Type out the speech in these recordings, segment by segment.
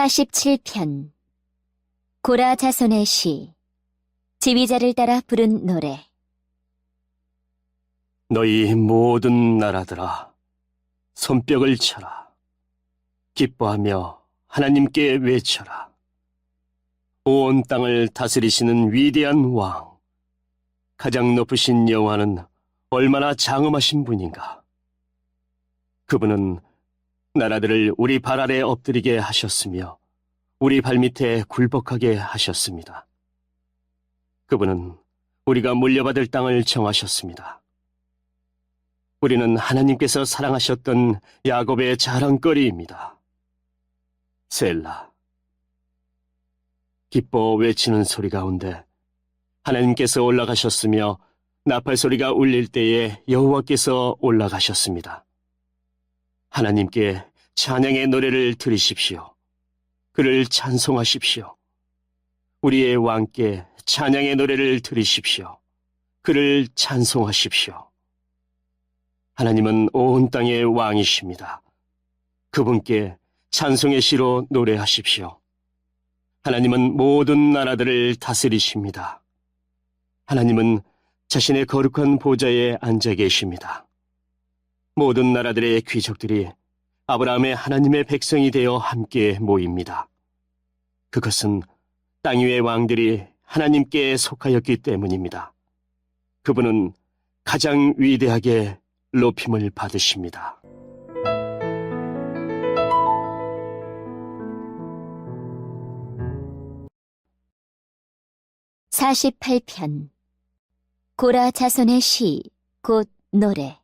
47편 고라 자손의 시 지휘자를 따라 부른 노래 너희 모든 나라들아, 손뼉을 쳐라. 기뻐하며 하나님께 외쳐라. 온 땅을 다스리시는 위대한 왕, 가장 높으신 여호와는 얼마나 장엄하신 분인가. 그분은 나라들을 우리 발 아래 엎드리게 하셨으며 우리 발밑에 굴복하게 하셨습니다. 그분은 우리가 물려받을 땅을 정하셨습니다. 우리는 하나님께서 사랑하셨던 야곱의 자랑거리입니다. 셀라. 기뻐 외치는 소리 가운데 하나님께서 올라가셨으며 나팔 소리가 울릴 때에 여호와께서 올라가셨습니다. 하나님께 찬양의 노래를 들으십시오. 그를 찬송하십시오. 우리의 왕께 찬양의 노래를 들으십시오. 그를 찬송하십시오. 하나님은 온 땅의 왕이십니다. 그분께 찬송의 시로 노래하십시오. 하나님은 모든 나라들을 다스리십니다. 하나님은 자신의 거룩한 보좌에 앉아 계십니다. 모든 나라들의 귀족들이 아브라함의 하나님의 백성이 되어 함께 모입니다. 그것은 땅 위의 왕들이 하나님께 속하였기 때문입니다. 그분은 가장 위대하게 높임을 받으십니다. 사십팔 편 고라 자손의 시 곧 노래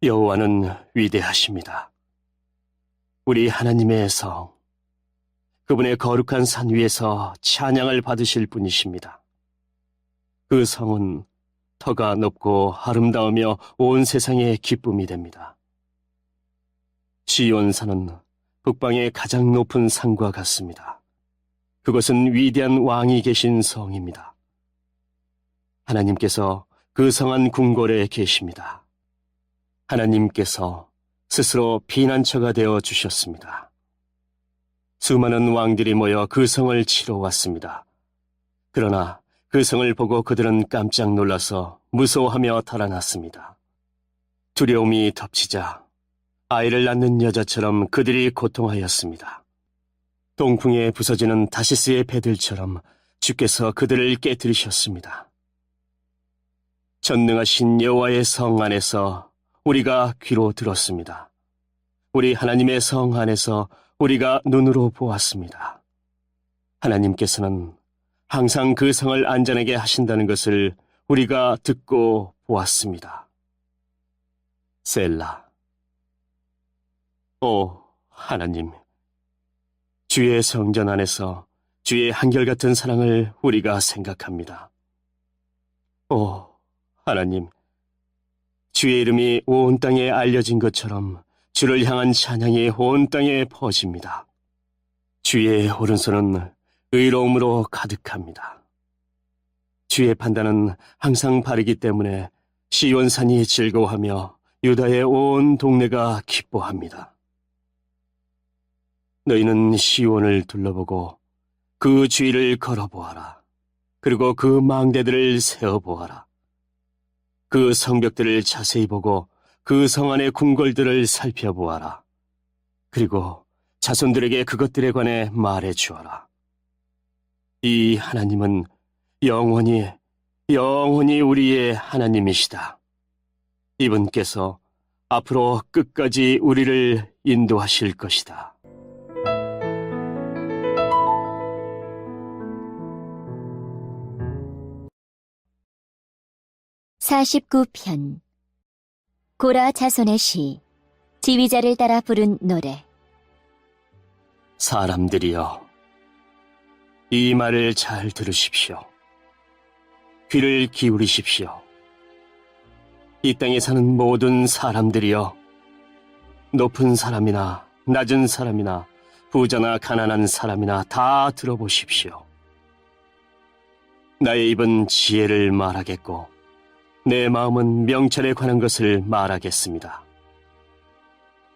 여호와는 위대하십니다. 우리 하나님의 성, 그분의 거룩한 산 위에서 찬양을 받으실 분이십니다. 그 성은 터가 높고 아름다우며 온 세상의 기쁨이 됩니다. 시온산은 북방의 가장 높은 산과 같습니다. 그것은 위대한 왕이 계신 성입니다. 하나님께서 그 성한 궁궐에 계십니다. 하나님께서 스스로 피난처가 되어 주셨습니다. 수많은 왕들이 모여 그 성을 치러 왔습니다. 그러나 그 성을 보고 그들은 깜짝 놀라서 무서워하며 달아났습니다. 두려움이 덮치자 아이를 낳는 여자처럼 그들이 고통하였습니다. 동풍에 부서지는 다시스의 배들처럼 주께서 그들을 깨뜨리셨습니다. 전능하신 여호와의 성 안에서 우리가 귀로 들었습니다. 우리 하나님의 성 안에서 우리가 눈으로 보았습니다. 하나님께서는 항상 그 성을 안전하게 하신다는 것을 우리가 듣고 보았습니다. 셀라. 오, 하나님. 주의 성전 안에서 주의 한결같은 사랑을 우리가 생각합니다. 오, 하나님. 주의 이름이 온 땅에 알려진 것처럼 주를 향한 찬양이 온 땅에 퍼집니다. 주의 오른손은 의로움으로 가득합니다. 주의 판단은 항상 바르기 때문에 시온산이 즐거워하며 유다의 온 동네가 기뻐합니다. 너희는 시온을 둘러보고 그 주위를 걸어보아라. 그리고 그 망대들을 세어보아라. 그 성벽들을 자세히 보고 그 성 안의 궁궐들을 살펴보아라. 그리고 자손들에게 그것들에 관해 말해 주어라. 이 하나님은 영원히, 영원히 우리의 하나님이시다. 이분께서 앞으로 끝까지 우리를 인도하실 것이다. 사십구 편 고라 자손의 시 지휘자를 따라 부른 노래 사람들이여, 이 말을 잘 들으십시오. 귀를 기울이십시오. 이 땅에 사는 모든 사람들이여, 높은 사람이나 낮은 사람이나 부자나 가난한 사람이나 다 들어보십시오. 나의 입은 지혜를 말하겠고, 내 마음은 명철에 관한 것을 말하겠습니다.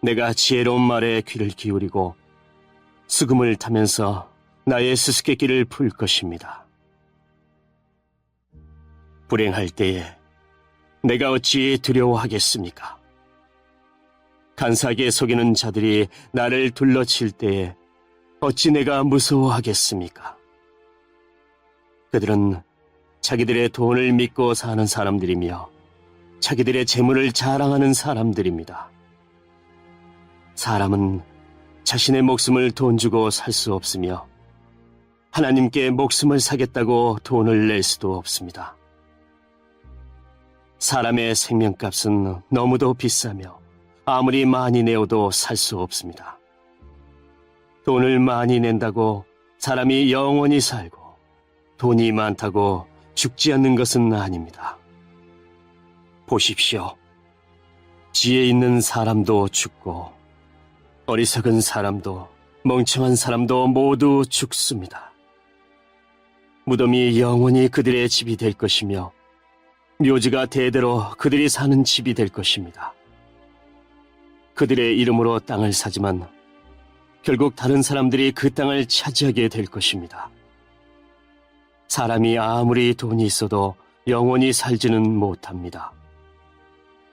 내가 지혜로운 말에 귀를 기울이고 수금을 타면서 나의 수수께끼를 풀 것입니다. 불행할 때에 내가 어찌 두려워하겠습니까? 간사하게 속이는 자들이 나를 둘러칠 때에 어찌 내가 무서워하겠습니까? 그들은 자기들의 돈을 믿고 사는 사람들이며 자기들의 재물을 자랑하는 사람들입니다. 사람은 자신의 목숨을 돈 주고 살 수 없으며 하나님께 목숨을 사겠다고 돈을 낼 수도 없습니다. 사람의 생명값은 너무도 비싸며 아무리 많이 내어도 살 수 없습니다. 돈을 많이 낸다고 사람이 영원히 살고 돈이 많다고 죽지 않는 것은 아닙니다. 보십시오. 지혜 있는 사람도 죽고 어리석은 사람도 멍청한 사람도 모두 죽습니다. 무덤이 영원히 그들의 집이 될 것이며 묘지가 대대로 그들이 사는 집이 될 것입니다. 그들의 이름으로 땅을 사지만 결국 다른 사람들이 그 땅을 차지하게 될 것입니다. 사람이 아무리 돈이 있어도 영원히 살지는 못합니다.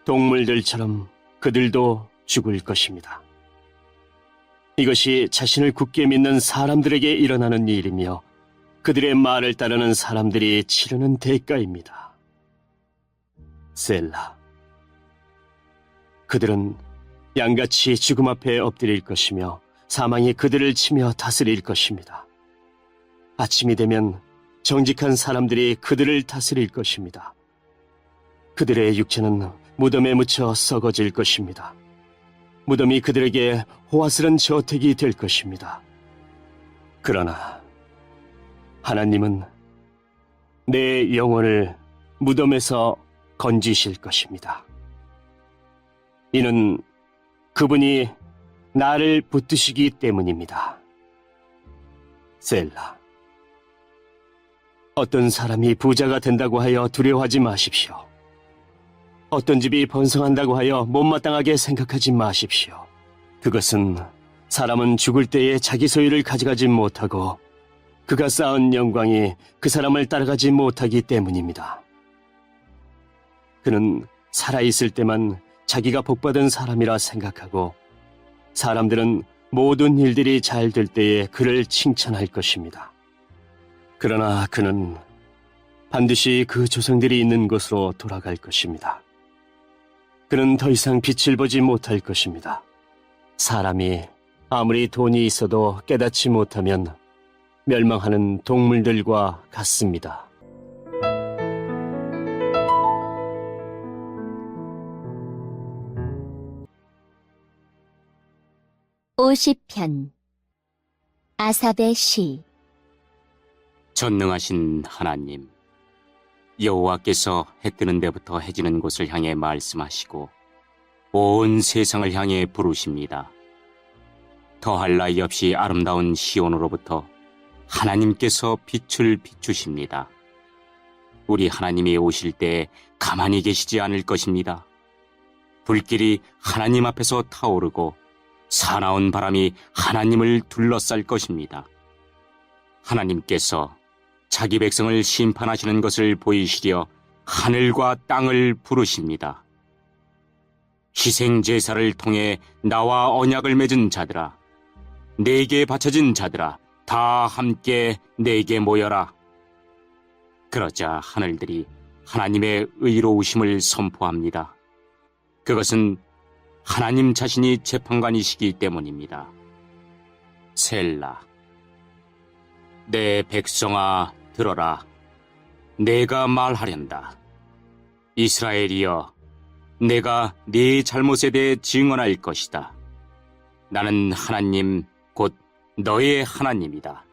동물들처럼 그들도 죽을 것입니다. 이것이 자신을 굳게 믿는 사람들에게 일어나는 일이며 그들의 말을 따르는 사람들이 치르는 대가입니다. 셀라. 그들은 양같이 죽음 앞에 엎드릴 것이며 사망이 그들을 치며 다스릴 것입니다. 아침이 되면 정직한 사람들이 그들을 다스릴 것입니다. 그들의 육체는 무덤에 묻혀 썩어질 것입니다. 무덤이 그들에게 호화스런 저택이 될 것입니다. 그러나 하나님은 내 영혼을 무덤에서 건지실 것입니다. 이는 그분이 나를 붙드시기 때문입니다. 셀라. 어떤 사람이 부자가 된다고 하여 두려워하지 마십시오. 어떤 집이 번성한다고 하여 못마땅하게 생각하지 마십시오. 그것은 사람은 죽을 때에 자기 소유를 가져가지 못하고 그가 쌓은 영광이 그 사람을 따라가지 못하기 때문입니다. 그는 살아있을 때만 자기가 복받은 사람이라 생각하고 사람들은 모든 일들이 잘 될 때에 그를 칭찬할 것입니다. 그러나 그는 반드시 그 조상들이 있는 곳으로 돌아갈 것입니다. 그는 더 이상 빛을 보지 못할 것입니다. 사람이 아무리 돈이 있어도 깨닫지 못하면 멸망하는 동물들과 같습니다. 오십 편 아삽의 시 전능하신 하나님, 여호와께서 해 뜨는 데부터 해지는 곳을 향해 말씀하시고 온 세상을 향해 부르십니다. 더할 나위 없이 아름다운 시온으로부터 하나님께서 빛을 비추십니다. 우리 하나님이 오실 때 가만히 계시지 않을 것입니다. 불길이 하나님 앞에서 타오르고 사나운 바람이 하나님을 둘러쌀 것입니다. 하나님께서 자기 백성을 심판하시는 것을 보이시려 하늘과 땅을 부르십니다. 희생 제사를 통해 나와 언약을 맺은 자들아, 내게 바쳐진 자들아, 다 함께 내게 모여라. 그러자 하늘들이 하나님의 의로우심을 선포합니다. 그것은 하나님 자신이 재판관이시기 때문입니다. 셀라. 내 백성아 들어라. 내가 말하련다. 이스라엘이여, 내가 네 잘못에 대해 증언할 것이다. 나는 하나님 곧 너의 하나님이다.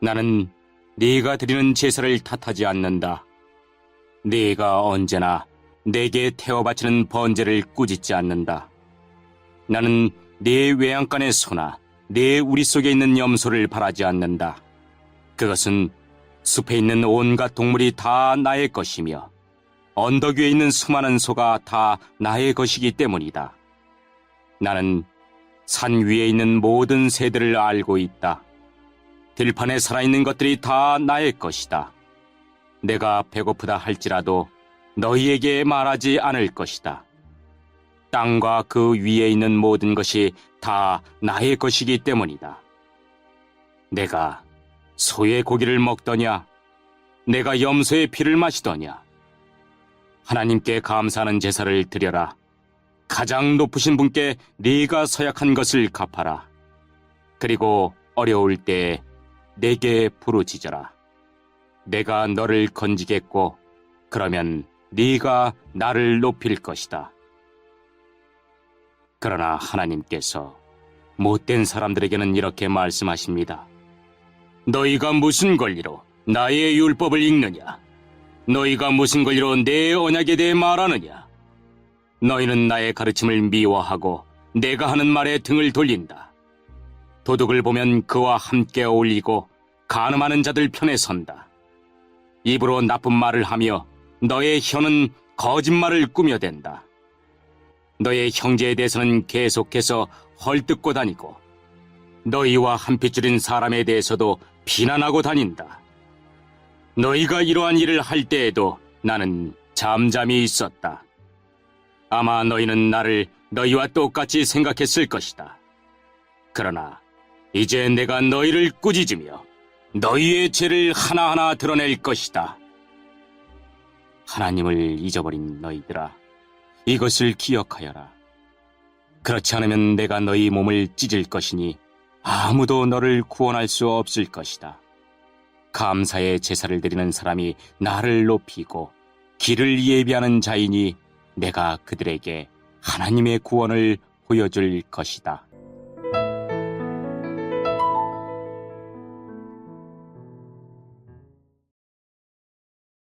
나는 네가 드리는 제사를 탓하지 않는다. 네가 언제나 내게 태워 바치는 번제를 꾸짖지 않는다. 나는 네 외양간의 소나 네 우리 속에 있는 염소를 바라지 않는다. 그것은 숲에 있는 온갖 동물이 다 나의 것이며 언덕 위에 있는 수많은 소가 다 나의 것이기 때문이다. 나는 산 위에 있는 모든 새들을 알고 있다. 들판에 살아있는 것들이 다 나의 것이다. 내가 배고프다 할지라도 너희에게 말하지 않을 것이다. 땅과 그 위에 있는 모든 것이 다 나의 것이기 때문이다. 내가 소의 고기를 먹더냐? 내가 염소의 피를 마시더냐? 하나님께 감사하는 제사를 드려라. 가장 높으신 분께 네가 서약한 것을 갚아라. 그리고 어려울 때에 내게 부르짖어라. 내가 너를 건지겠고 그러면 네가 나를 높일 것이다. 그러나 하나님께서 못된 사람들에게는 이렇게 말씀하십니다. 너희가 무슨 권리로 나의 율법을 읽느냐? 너희가 무슨 권리로 내 언약에 대해 말하느냐? 너희는 나의 가르침을 미워하고 내가 하는 말에 등을 돌린다. 도둑을 보면 그와 함께 어울리고 가늠하는 자들 편에 선다. 입으로 나쁜 말을 하며 너의 혀는 거짓말을 꾸며댄다. 너의 형제에 대해서는 계속해서 헐뜯고 다니고 너희와 한 핏줄인 사람에 대해서도 비난하고 다닌다. 너희가 이러한 일을 할 때에도 나는 잠잠히 있었다. 아마 너희는 나를 너희와 똑같이 생각했을 것이다. 그러나 이제 내가 너희를 꾸짖으며 너희의 죄를 하나하나 드러낼 것이다. 하나님을 잊어버린 너희들아, 이것을 기억하여라. 그렇지 않으면 내가 너희 몸을 찢을 것이니 아무도 너를 구원할 수 없을 것이다. 감사의 제사를 드리는 사람이 나를 높이고 길을 예비하는 자이니 내가 그들에게 하나님의 구원을 보여줄 것이다.